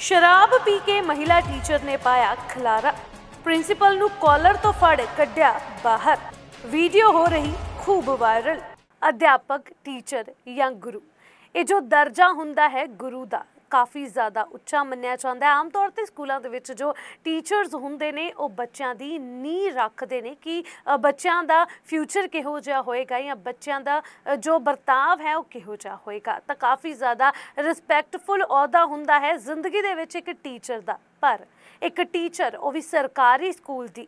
ਸ਼ਰਾਬ ਪੀ ਕੇ ਮਹਿਲਾ ਟੀਚਰ ਨੇ ਪਾਇਆ ਖਲਾਰਾ। ਪ੍ਰਿੰਸੀਪਲ ਨੂੰ ਕਾਲਰ ਤੋਂ ਫੜ ਕੱਢਿਆ ਬਾਹਰ। ਵੀਡੀਓ ਹੋ ਰਹੀ ਖੂਬ ਵਾਇਰਲ ਅਧਿਆਪਕ ਟੀਚਰ ਜਾਂ ਗੁਰੂ। ਇਹ ਜੋ ਦਰਜਾ ਹੁੰਦਾ ਹੈ ਗੁਰੂ ਦਾ ਕਾਫੀ ਜ਼ਿਆਦਾ ਉੱਚਾ ਮੰਨਿਆ ਜਾਂਦਾ ਹੈ। ਆਮ ਤੌਰ ਤੇ ਸਕੂਲਾਂ ਦੇ ਵਿੱਚ ਜੋ ਟੀਚਰਸ ਹੁੰਦੇ ਨੇ, ਉਹ ਬੱਚਿਆਂ ਦੀ ਨੀਂਹ ਰੱਖਦੇ ਨੇ ਕਿ ਬੱਚਿਆਂ ਦਾ ਫਿਊਚਰ ਕਿਹੋ ਜਿਹਾ ਹੋਏਗਾ ਜਾਂ ਬੱਚਿਆਂ ਦਾ ਜੋ ਵਰਤਾਵ ਹੈ ਉਹ ਕਿਹੋ ਜਿਹਾ ਹੋਏਗਾ। ਤਾਂ ਕਾਫੀ ਜ਼ਿਆਦਾ ਰਿਸਪੈਕਟਫੁਲ ਅਹੁਦਾ ਹੁੰਦਾ ਹੈ ਜ਼ਿੰਦਗੀ ਦੇ ਵਿੱਚ ਇੱਕ ਟੀਚਰ ਦਾ। ਪਰ ਇੱਕ ਟੀਚਰ, ਉਹ ਵੀ ਸਰਕਾਰੀ ਸਕੂਲ ਦੀ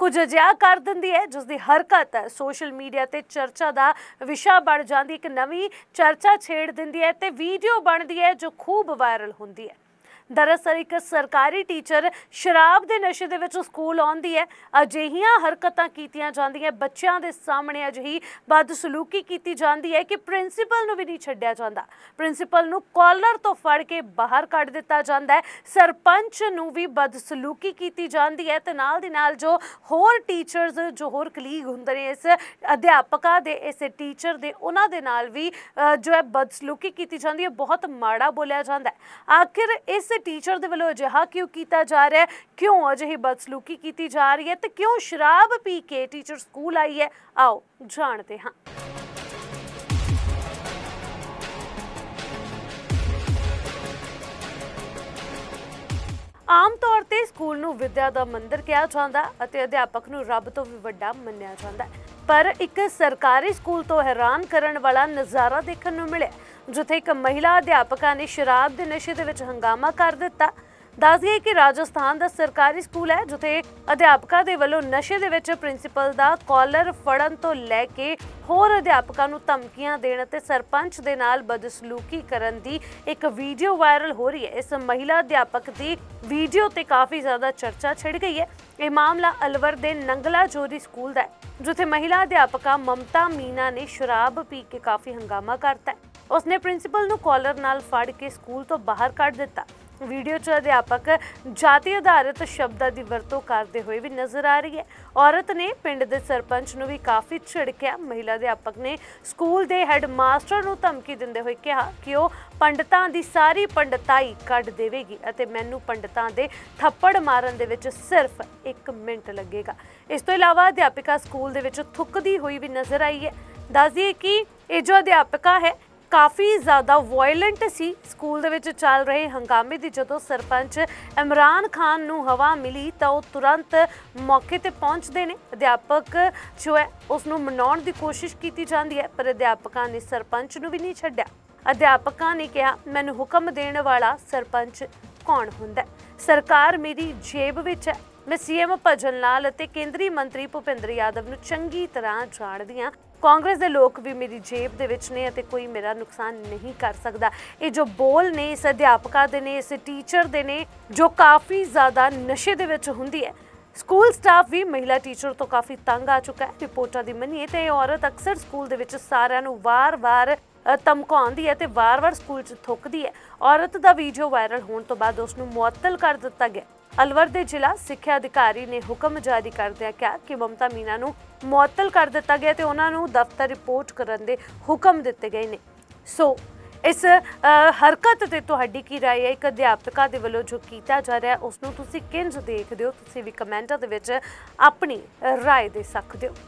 ਕੁਝ ਅਜਿਹਾ ਕਰ ਦਿੰਦੀ ਹੈ ਜਿਸ ਦੀ ਹਰਕਤ ਸੋਸ਼ਲ ਮੀਡੀਆ ਤੇ ਚਰਚਾ ਦਾ ਵਿਸ਼ਾ ਬਣ ਜਾਂਦੀ, ਇੱਕ ਨਵੀਂ ਚਰਚਾ ਛੇੜ ਦਿੰਦੀ ਹੈ ਤੇ ਵੀਡੀਓ ਬਣਦੀ ਹੈ ਜੋ ਖੂਬ ਵਾਇਰਲ ਹੁੰਦੀ ਹੈ। ਦਰਅਸਲ ਇੱਕ ਸਰਕਾਰੀ ਟੀਚਰ ਸ਼ਰਾਬ ਦੇ ਨਸ਼ੇ ਦੇ ਵਿੱਚ ਸਕੂਲ ਆਉਂਦੀ ਹੈ। ਅਜਿਹੀਆਂ ਹਰਕਤਾਂ ਕੀਤੀਆਂ ਜਾਂਦੀਆਂ, ਬੱਚਿਆਂ ਦੇ ਸਾਹਮਣੇ ਅਜਿਹੀ ਬਦਸਲੂਕੀ ਕੀਤੀ ਜਾਂਦੀ ਹੈ ਕਿ ਪ੍ਰਿੰਸੀਪਲ ਨੂੰ ਵੀ ਨਹੀਂ ਛੱਡਿਆ ਜਾਂਦਾ। ਪ੍ਰਿੰਸੀਪਲ ਨੂੰ ਕਾਲਰ ਤੋਂ ਫੜ ਕੇ ਬਾਹਰ ਕੱਢ ਦਿੱਤਾ ਜਾਂਦਾ ਹੈ। ਸਰਪੰਚ ਨੂੰ ਵੀ ਬਦਸਲੂਕੀ ਕੀਤੀ ਜਾਂਦੀ ਹੈ ਤੇ ਨਾਲ ਦੀ ਨਾਲ ਜੋ ਹੋਰ ਟੀਚਰਸ, ਜੋ ਹੋਰ ਕਲੀਗ ਹੁੰਦੇ ਨੇ ਇਸ ਅਧਿਆਪਕਾਂ ਦੇ, ਇਸ ਟੀਚਰ ਦੇ, ਉਹਨਾਂ ਦੇ ਨਾਲ ਵੀ ਜੋ ਹੈ ਬਦਸਲੂਕੀ ਕੀਤੀ ਜਾਂਦੀ ਹੈ। ਬਹੁਤ ਮਾੜਾ ਬੋਲਿਆ ਜਾਂਦਾ ਹੈ। ਆਖਿਰ ਇਸ ਟੀਚਰ ਦੇ ਵੱਲੋਂ ਅਜਿਹਾ ਕਿਉਂ ਕੀਤਾ ਜਾ ਰਿਹਾ ਹੈ? ਕਿਉਂ ਅਜਿਹੀ ਬਦਸਲੂਕੀ ਕੀਤੀ ਜਾ ਰਹੀ ਹੈ ਤੇ ਕਿਉਂ ਸ਼ਰਾਬ ਪੀ ਕੇ ਟੀਚਰ ਸਕੂਲ ਆਈ ਹੈ? ਆਓ ਜਾਣਦੇ ਹਾਂ। ਆਮ ਤੌਰ ਤੇ ਸਕੂਲ ਨੂੰ ਵਿਦਿਆ ਦਾ ਮੰਦਿਰ ਕਿਹਾ ਜਾਂਦਾ ਅਤੇ ਅਧਿਆਪਕ ਨੂੰ ਰੱਬ ਤੋਂ ਵੀ ਵੱਡਾ ਮੰਨਿਆ ਜਾਂਦਾ ਹੈ। ਪਰ ਇੱਕ ਸਰਕਾਰੀ ਸਕੂਲ ਤੋਂ ਹੈਰਾਨ ਕਰਨ ਵਾਲਾ ਨਜ਼ਾਰਾ ਦੇਖਣ ਨੂੰ ਮਿਲਿਆ, ਜਿੱਥੇ ਇੱਕ ਮਹਿਲਾ ਅਧਿਆਪਕਾ ਨੇ ਸ਼ਰਾਬ ਦੇ ਨਸ਼ੇ ਦੇ ਵਿੱਚ ਹੰਗਾਮਾ ਕਰ ਦਿੱਤਾ। ਦੱਸ ਗਏ ਕਿ ਰਾਜਸਥਾਨ ਦਾ ਸਰਕਾਰੀ ਸਕੂਲ ਹੈ, ਜਿੱਥੇ ਅਧਿਆਪਕਾਂ ਦੇ ਵੱਲੋਂ ਨਸ਼ੇ ਦੇ ਵਿੱਚ ਪ੍ਰਿੰਸੀਪਲ ਦਾ ਕਾਲਰ ਫੜਨ ਤੋਂ ਲੈ ਕੇ ਹੋਰ ਅਧਿਆਪਕਾਂ ਨੂੰ ਧਮਕੀਆਂ ਦੇਣ ਅਤੇ ਸਰਪੰਚ ਦੇ ਨਾਲ ਬਦਸਲੂਕੀ ਕਰਨ ਦੀ ਇੱਕ ਵੀਡੀਓ ਵਾਇਰਲ ਹੋ ਰਹੀ ਹੈ। ਇਸ ਮਹਿਲਾ ਅਧਿਆਪਕ ਦੀ ਵੀਡੀਓ ਤੇ ਕਾਫੀ ਜ਼ਿਆਦਾ ਚਰਚਾ ਛਿੜ ਗਈ ਹੈ। ਇਹ ਮਾਮਲਾ ਅਲਵਰ ਦੇ ਨੰਗਲਾ ਜੋਰੀ ਸਕੂਲ ਦਾ ਹੈ, ਜਿੱਥੇ ਮਹਿਲਾ ਅਧਿਆਪਕਾ ਮਮਤਾ ਮੀਨਾ ਨੇ ਸ਼ਰਾਬ ਪੀ ਕੇ ਕਾਫੀ ਹੰਗਾਮਾ ਕਰਤਾ ਉਸਨੇ ਪ੍ਰਿੰਸੀਪਲ ਨੂੰ ਕਾਲਰ ਨਾਲ ਫੜ ਕੇ ਸਕੂਲ ਤੋਂ ਬਾਹਰ ਕੱਢ ਦਿੱਤਾ। ਵੀਡੀਓ 'ਚ ਅਧਿਆਪਕ ਜਾਤੀ ਆਧਾਰਿਤ ਸ਼ਬਦਾਂ ਦੀ ਵਰਤੋਂ ਕਰਦੇ ਹੋਏ ਵੀ ਨਜ਼ਰ ਆ ਰਹੀ ਹੈ। ਔਰਤ ਨੇ ਪਿੰਡ ਦੇ ਸਰਪੰਚ ਨੂੰ ਵੀ ਕਾਫੀ ਝਿੜਕਿਆ। ਮਹਿਲਾ ਅਧਿਆਪਕ ਨੇ ਸਕੂਲ ਦੇ ਹੈੱਡ ਮਾਸਟਰ ਨੂੰ ਧਮਕੀ ਦਿੰਦੇ ਹੋਏ ਕਿਹਾ ਕਿ ਉਹ ਪੰਡਤਾਂ ਦੀ ਸਾਰੀ ਪੰਡਤਾਈ ਕੱਢ ਦੇਵੇਗੀ ਅਤੇ ਮੈਨੂੰ ਪੰਡਤਾਂ ਦੇ ਥੱਪੜ ਮਾਰਨ ਦੇ ਵਿੱਚ ਸਿਰਫ 1 ਮਿੰਟ ਲੱਗੇਗਾ। ਇਸ ਤੋਂ ਇਲਾਵਾ ਅਧਿਆਪਿਕਾ ਸਕੂਲ ਦੇ ਵਿੱਚ ਥੁੱਕਦੀ ਹੋਈ ਵੀ ਨਜ਼ਰ ਆਈ ਹੈ। ਦੱਸ ਦਈਏ ਕਿ ਇਹ ਜੋ ਅਧਿਆਪਕਾ ਹੈ ਕਾਫੀ ਜ਼ਿਆਦਾ ਵਾਇਲੈਂਟ ਸੀ। ਸਕੂਲ ਦੇ ਵਿੱਚ ਚੱਲ ਰਹੇ ਹੰਗਾਮੇ ਦੀ ਜਦੋਂ ਸਰਪੰਚ ਇਮਰਾਨ ਖਾਨ ਨੂੰ ਹਵਾ ਮਿਲੀ ਤਾਂ ਉਹ ਤੁਰੰਤ ਮੌਕੇ ਤੇ ਪਹੁੰਚਦੇ ਨੇ। ਅਧਿਆਪਕ ਜੋ ਹੈ ਉਸ ਨੂੰ ਮਨਾਉਣ ਦੀ ਕੋਸ਼ਿਸ਼ ਕੀਤੀ ਜਾਂਦੀ ਹੈ, ਪਰ ਅਧਿਆਪਕਾਂ ਨੇ ਸਰਪੰਚ ਨੂੰ ਵੀ ਨਹੀਂ ਛੱਡਿਆ। ਅਧਿਆਪਕਾਂ ਨੇ ਕਿਹਾ, ਮੈਨੂੰ ਹੁਕਮ ਦੇਣ ਵਾਲਾ ਸਰਪੰਚ ਕੌਣ ਹੁੰਦਾ ਸਰਕਾਰ ਮੇਰੀ ਜੇਬ ਵਿੱਚ ਹੈ। ਮੈਂ ਸੀਐਮ ਭਜਨ ਲਾਲ ਅਤੇ ਕੇਂਦਰੀ ਮੰਤਰੀ ਭੁਪਿੰਦਰ ਯਾਦਵ ਨੂੰ ਚੰਗੀ ਤਰ੍ਹਾਂ ਜਾਣਦੀ ਹਾਂ। ਕਾਂਗਰਸ ਦੇ ਲੋਕ ਵੀ ਮੇਰੀ ਜੇਬ ਦੇ ਵਿੱਚ ਨੇ ਅਤੇ ਕੋਈ ਮੇਰਾ ਨੁਕਸਾਨ ਨਹੀਂ ਕਰ ਸਕਦਾ। ਇਹ ਜੋ ਬੋਲ ਨੇ, ਇਸ ਅਧਿਆਪਕਾ ਦੇ ਨੇ, ਇਸ ਟੀਚਰ ਦੇ ਨੇ, ਜੋ ਕਾਫੀ ਜ਼ਿਆਦਾ ਨਸ਼ੇ ਦੇ ਵਿੱਚ ਹੁੰਦੀ ਹੈ। ਸਕੂਲ ਸਟਾਫ ਵੀ ਮਹਿਲਾ ਟੀਚਰ ਤੋਂ ਕਾਫੀ ਤੰਗ ਆ ਚੁੱਕਾ ਹੈ। ਰਿਪੋਰਟਾਂ ਦੀ ਮੰਨੀਏ ਤੇ ਇਹ ਔਰਤ ਅਕਸਰ ਸਕੂਲ ਦੇ ਵਿੱਚ ਸਾਰਿਆਂ ਨੂੰ ਵਾਰ-ਵਾਰ ਧਮਕਾਉਂਦੀ ਹੈ ਤੇ ਵਾਰ-ਵਾਰ ਸਕੂਲ 'ਚ ਥੁੱਕਦੀ ਹੈ। ਔਰਤ ਦਾ ਵੀਡੀਓ ਵਾਇਰਲ ਹੋਣ ਤੋਂ ਬਾਅਦ ਉਸ ਨੂੰ ਮੁਅੱਤਲ ਕਰ ਦਿੱਤਾ ਗਿਆ। ਅਲਵਰ ਦੇ ਜ਼ਿਲ੍ਹਾ ਸਿੱਖਿਆ ਅਧਿਕਾਰੀ ਨੇ ਹੁਕਮ ਜਾਰੀ ਕਰਦਿਆਂ ਕਿਹਾ ਕਿ ਮਮਤਾ ਮੀਨਾ ਨੂੰ ਮੁਅੱਤਲ ਕਰ ਦਿੱਤਾ ਗਿਆ ਤੇ ਉਹਨਾਂ ਨੂੰ ਦਫ਼ਤਰ ਰਿਪੋਰਟ ਕਰਨ ਦੇ ਹੁਕਮ ਦਿੱਤੇ ਗਏ ਨੇ ਸੋ ਇਸ ਹਰਕਤ ਤੇ ਤੁਹਾਡੀ ਕੀ ਰਾਏ ਹੈ ਇੱਕ ਅਧਿਆਪਕਾ ਦੇ ਵੱਲੋਂ ਜੋ ਕੀਤਾ ਜਾ ਰਿਹਾ ਹੈ ਉਸ ਨੂੰ ਤੁਸੀਂ ਕਿੰਜ ਦੇਖਦੇ ਹੋ ਤੁਸੀਂ ਵੀ ਕਮੈਂਟਾਂ ਦੇ ਵਿੱਚ ਆਪਣੀ ਰਾਏ ਦੇ ਸਕਦੇ ਹੋ